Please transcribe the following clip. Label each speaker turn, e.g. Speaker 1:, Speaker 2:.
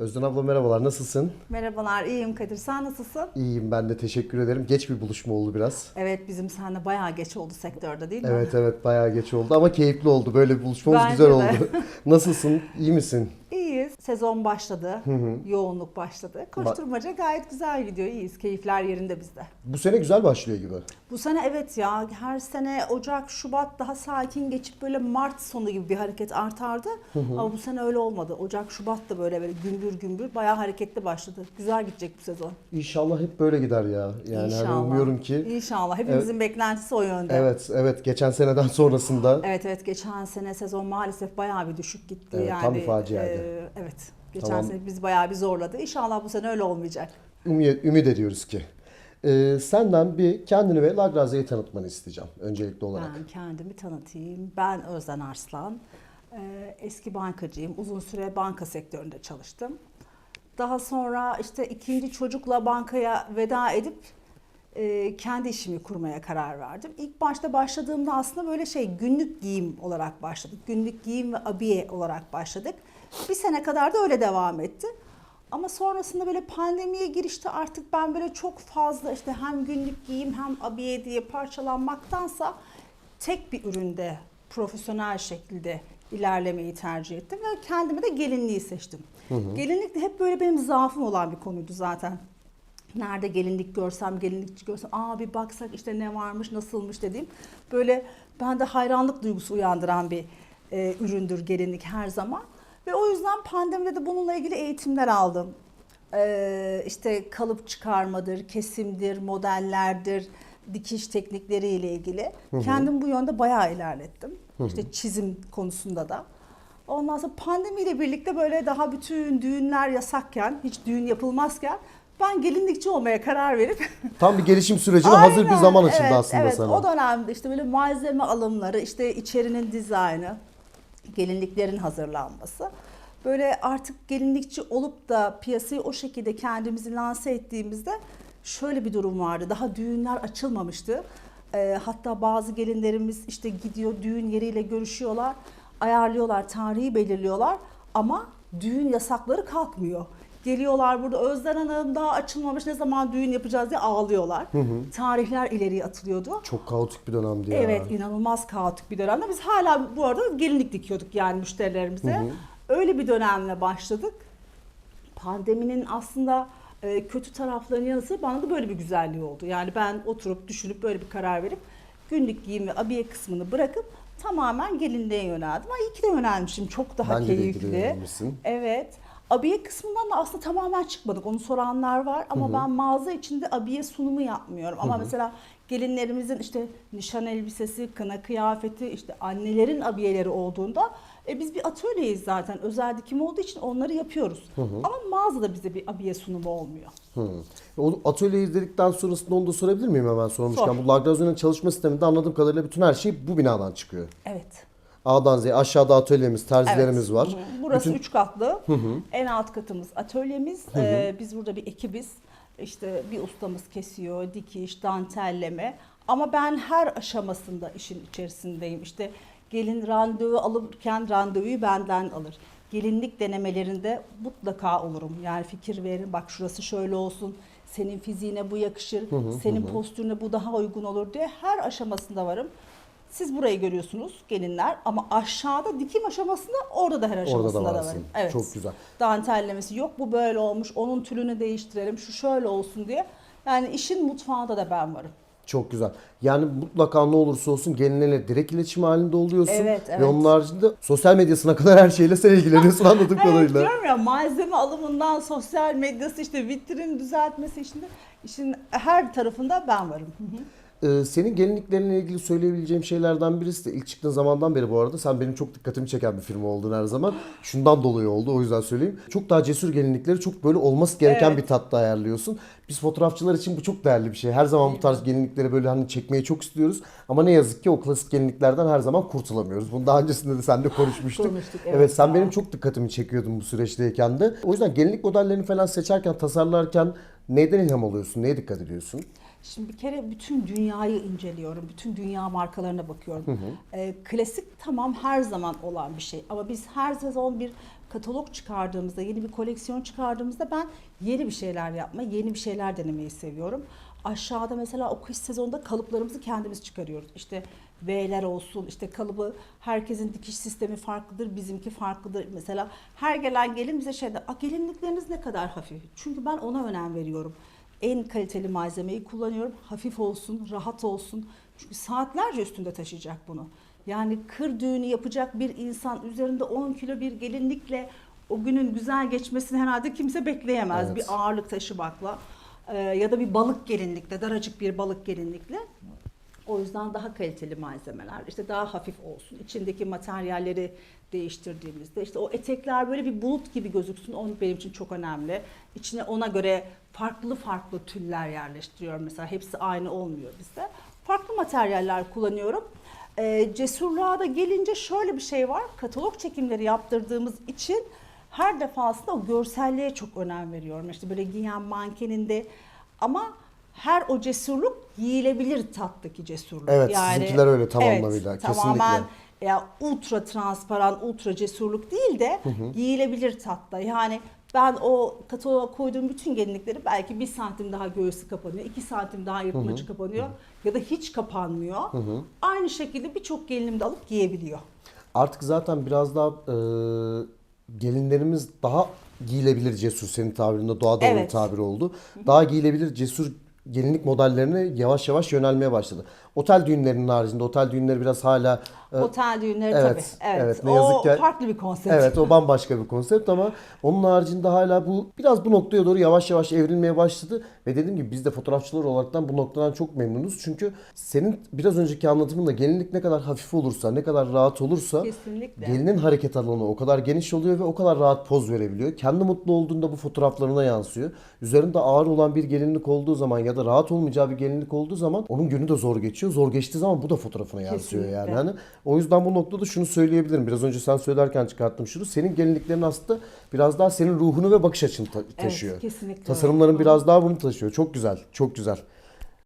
Speaker 1: Özden abla merhabalar, nasılsın?
Speaker 2: Merhabalar, iyiyim Kadir. Sen nasılsın?
Speaker 1: İyiyim ben de teşekkür ederim. Geç bir buluşma oldu biraz.
Speaker 2: Evet, bizim seninle bayağı geç oldu sektörde değil mi?
Speaker 1: Evet evet bayağı geç oldu ama keyifli oldu. Böyle bir buluşmamız
Speaker 2: Bence
Speaker 1: güzel
Speaker 2: de.
Speaker 1: oldu. Nasılsın? İyi misin?
Speaker 2: Sezon başladı. Yoğunluk başladı. Koşturmaca gayet güzel gidiyor. İyiyiz. Keyifler yerinde bizde.
Speaker 1: Bu sene güzel başlıyor gibi.
Speaker 2: Bu sene evet ya her sene Ocak, Şubat daha sakin geçip böyle Mart sonu gibi bir hareket artardı. Ama bu sene öyle olmadı. Ocak, Şubat da böyle böyle gümbür gümbür bayağı hareketli başladı. Güzel gidecek bu sezon.
Speaker 1: İnşallah hep böyle gider ya. Yani hani umuyorum ki.
Speaker 2: İnşallah. Hepimizin beklentisi o yönde.
Speaker 1: Evet evet geçen seneden sonrasında
Speaker 2: Evet evet geçen sene sezon maalesef bayağı bir düşük gitti
Speaker 1: Evet,
Speaker 2: yani.
Speaker 1: tam bir faciaydı.
Speaker 2: e, evet. Geçen
Speaker 1: Tamam.
Speaker 2: sene biz bayağı bir zorladı. İnşallah bu sene öyle olmayacak.
Speaker 1: ümit, ümit ediyoruz ki. Ee, senden bir kendini ve Lagrazia'yı tanıtmanı isteyeceğim öncelikli olarak.
Speaker 2: Ben kendimi tanıtayım. Ben Özden Arslan. Ee, eski bankacıyım. Uzun süre banka sektöründe çalıştım. Daha sonra işte ikinci çocukla bankaya veda edip e, kendi işimi kurmaya karar verdim. İlk başta başladığımda aslında böyle şey günlük giyim olarak başladık. Günlük giyim ve abiye olarak başladık. Bir sene kadar da öyle devam etti. Ama sonrasında böyle pandemiye girişte artık ben böyle çok fazla işte hem günlük giyim hem abiye diye parçalanmaktansa tek bir üründe profesyonel şekilde ilerlemeyi tercih ettim ve kendime de gelinliği seçtim. Gelinlik de hep böyle benim zaafım olan bir konuydu zaten. Nerede gelinlik görsem, gelinlikçi görsem, aa bir baksak işte ne varmış, nasılmış dediğim böyle bende hayranlık duygusu uyandıran bir e, üründür gelinlik her zaman. Ve o yüzden pandemide de bununla ilgili eğitimler aldım. Ee, işte kalıp çıkarmadır, kesimdir, modellerdir, dikiş teknikleriyle ilgili. Kendim bu yönde bayağı ilerlettim. İşte çizim konusunda da. Ondan sonra pandemiyle birlikte böyle daha bütün düğünler yasakken, hiç düğün yapılmazken ben gelinlikçi olmaya karar verip
Speaker 1: Tam bir gelişim sürecine hazır bir zaman açıldı
Speaker 2: evet,
Speaker 1: aslında
Speaker 2: evet.
Speaker 1: sana.
Speaker 2: O dönemde işte böyle malzeme alımları, işte içerinin dizaynı, gelinliklerin hazırlanması. Böyle artık gelinlikçi olup da piyasayı o şekilde kendimizi lanse ettiğimizde şöyle bir durum vardı. Daha düğünler açılmamıştı. Ee, hatta bazı gelinlerimiz işte gidiyor düğün yeriyle görüşüyorlar, ayarlıyorlar, tarihi belirliyorlar ama düğün yasakları kalkmıyor. Geliyorlar burada Özden Hanım daha açılmamış ne zaman düğün yapacağız diye ağlıyorlar. Tarihler ileriye atılıyordu.
Speaker 1: Çok kaotik bir dönemdi ya.
Speaker 2: Evet inanılmaz kaotik bir dönemde. Biz hala bu arada gelinlik dikiyorduk yani müşterilerimize. Öyle bir dönemle başladık. Pandeminin aslında e, kötü taraflarının yanı sıra bana da böyle bir güzelliği oldu. Yani ben oturup düşünüp böyle bir karar verip günlük giyim ve abiye kısmını bırakıp tamamen gelinliğe yöneldim. Ay iyi ki de yönelmişim. Çok daha
Speaker 1: Bence de de
Speaker 2: keyifli.
Speaker 1: yönelmişsin.
Speaker 2: Evet. Abiye kısmından da aslında tamamen çıkmadık. Onu soranlar var ama ben mağaza içinde abiye sunumu yapmıyorum. Ama mesela gelinlerimizin işte nişan elbisesi, kına kıyafeti, işte annelerin abiyeleri olduğunda e, biz bir atölyeyiz zaten. Özel dikim olduğu için onları yapıyoruz. Ama mağazada bize bir abiye sunumu olmuyor.
Speaker 1: Hı. O atölyeyi izledikten sonrasında onu da sorabilir miyim hemen sormuşken?
Speaker 2: Sor.
Speaker 1: Bu Lagrazia'nın çalışma sisteminde anladığım kadarıyla bütün her şey bu binadan çıkıyor.
Speaker 2: Evet.
Speaker 1: A'dan Z'ye aşağıda atölyemiz, terzilerimiz
Speaker 2: Evet.
Speaker 1: var.
Speaker 2: Hı hı. Burası
Speaker 1: Bütün-
Speaker 2: üç katlı. En alt katımız atölyemiz. Ee, biz burada bir ekibiz. İşte bir ustamız kesiyor, dikiş, dantelleme. Ama ben her aşamasında işin içerisindeyim. İşte gelin randevu alırken randevuyu benden alır. Gelinlik denemelerinde mutlaka olurum. Yani fikir verin. Bak şurası şöyle olsun. Senin fiziğine bu yakışır. senin postürüne bu daha uygun olur diye her aşamasında varım. Siz burayı görüyorsunuz gelinler ama aşağıda dikim aşamasında orada da her aşamasında da,
Speaker 1: varsın.
Speaker 2: varım. Evet.
Speaker 1: Çok güzel.
Speaker 2: Dantellemesi yok bu böyle olmuş onun tülünü değiştirelim şu şöyle olsun diye. Yani işin mutfağında da ben varım.
Speaker 1: Çok güzel. Yani mutlaka ne olursa olsun gelinlerle direkt iletişim halinde oluyorsun.
Speaker 2: Evet, evet.
Speaker 1: Ve onun haricinde sosyal medyasına kadar her şeyle sen ilgileniyorsun anladığım
Speaker 2: Evet
Speaker 1: kadarıyla.
Speaker 2: diyorum ya malzeme alımından sosyal medyası işte vitrin düzeltmesi işinde işin her tarafında ben varım. Hı hı.
Speaker 1: Ee, senin gelinliklerinle ilgili söyleyebileceğim şeylerden birisi de ilk çıktığın zamandan beri bu arada sen benim çok dikkatimi çeken bir firma oldun her zaman. Şundan dolayı oldu o yüzden söyleyeyim. Çok daha cesur gelinlikleri çok böyle olması gereken
Speaker 2: Evet.
Speaker 1: bir tatta ayarlıyorsun. Biz fotoğrafçılar için bu çok değerli bir şey. Her zaman bu tarz gelinlikleri böyle hani çekmeyi çok istiyoruz. Ama ne yazık ki o klasik gelinliklerden her zaman kurtulamıyoruz. Bunu daha öncesinde de seninle konuşmuştuk.
Speaker 2: Konuştuk,
Speaker 1: evet,
Speaker 2: evet.
Speaker 1: sen benim çok dikkatimi çekiyordun bu süreçteyken de. O yüzden gelinlik modellerini falan seçerken, tasarlarken neyden ilham alıyorsun? Neye dikkat ediyorsun?
Speaker 2: Şimdi bir kere bütün dünyayı inceliyorum. Bütün dünya markalarına bakıyorum. Ee, klasik tamam her zaman olan bir şey. Ama biz her sezon bir katalog çıkardığımızda, yeni bir koleksiyon çıkardığımızda ben yeni bir şeyler yapma, yeni bir şeyler denemeyi seviyorum. Aşağıda mesela o kış sezonunda kalıplarımızı kendimiz çıkarıyoruz. İşte V'ler olsun, işte kalıbı herkesin dikiş sistemi farklıdır, bizimki farklıdır. Mesela her gelen gelin bize şeyde, "A, gelinlikleriniz ne kadar hafif? Çünkü ben ona önem veriyorum. En kaliteli malzemeyi kullanıyorum. Hafif olsun, rahat olsun. Çünkü saatlerce üstünde taşıyacak bunu. Yani kır düğünü yapacak bir insan üzerinde 10 kilo bir gelinlikle o günün güzel geçmesini herhalde kimse bekleyemez.
Speaker 1: Evet.
Speaker 2: Bir ağırlık taşımakla e, ya da bir balık gelinlikle, daracık bir balık gelinlikle. O yüzden daha kaliteli malzemeler, işte daha hafif olsun. İçindeki materyalleri değiştirdiğimizde işte o etekler böyle bir bulut gibi gözüksün. O benim için çok önemli. İçine ona göre farklı farklı tüller yerleştiriyorum mesela. Hepsi aynı olmuyor bizde. Farklı materyaller kullanıyorum. Ee, cesurluğa da gelince şöyle bir şey var. Katalog çekimleri yaptırdığımız için her defasında o görselliğe çok önem veriyorum. İşte böyle giyen mankeninde ama her o cesurluk giyilebilir tattaki cesurluk.
Speaker 1: Evet, sizinkiler öyle tam
Speaker 2: evet,
Speaker 1: anlamıyla,
Speaker 2: Tamamen
Speaker 1: kesinlikle.
Speaker 2: Ya ultra transparan, ultra cesurluk değil de giyilebilir tatta. Yani ben o kataloğa koyduğum bütün gelinlikleri belki bir santim daha göğsü kapanıyor, iki santim daha yırtmacı kapanıyor ya da hiç kapanmıyor. Aynı şekilde birçok gelinim de alıp giyebiliyor.
Speaker 1: Artık zaten biraz daha e, gelinlerimiz daha giyilebilir cesur senin tabirinde doğa doğru
Speaker 2: Evet.
Speaker 1: bir tabir oldu. Daha giyilebilir cesur gelinlik modellerine yavaş yavaş yönelmeye başladı. Otel düğünlerinin haricinde otel düğünleri biraz hala e,
Speaker 2: Otel düğünleri
Speaker 1: evet,
Speaker 2: tabii. Evet.
Speaker 1: evet, ne
Speaker 2: o
Speaker 1: yazık ki-
Speaker 2: farklı bir konsept.
Speaker 1: Evet o bambaşka bir konsept ama onun haricinde hala bu biraz bu noktaya doğru yavaş yavaş evrilmeye başladı ve dediğim gibi biz de fotoğrafçılar olaraktan bu noktadan çok memnunuz. Çünkü senin biraz önceki anlatımında gelinlik ne kadar hafif olursa, ne kadar rahat olursa
Speaker 2: Kesinlikle.
Speaker 1: gelinin hareket alanı o kadar geniş oluyor ve o kadar rahat poz verebiliyor. Kendi mutlu olduğunda bu fotoğraflarına yansıyor. Üzerinde ağır olan bir gelinlik olduğu zaman ya da rahat olmayacağı bir gelinlik olduğu zaman onun günü de zor geçiyor. Zor geçtiği zaman bu da fotoğrafına yansıyor yani.
Speaker 2: Kesinlikle.
Speaker 1: Hani o yüzden bu noktada şunu söyleyebilirim. Biraz önce sen söylerken çıkarttım şunu. Senin gelinliklerin aslında biraz daha senin ruhunu ve bakış açını ta- taşıyor.
Speaker 2: kesinlikle öyle.
Speaker 1: Tasarımların
Speaker 2: Hı.
Speaker 1: biraz daha bunu taşıyor. Çok güzel. Çok güzel.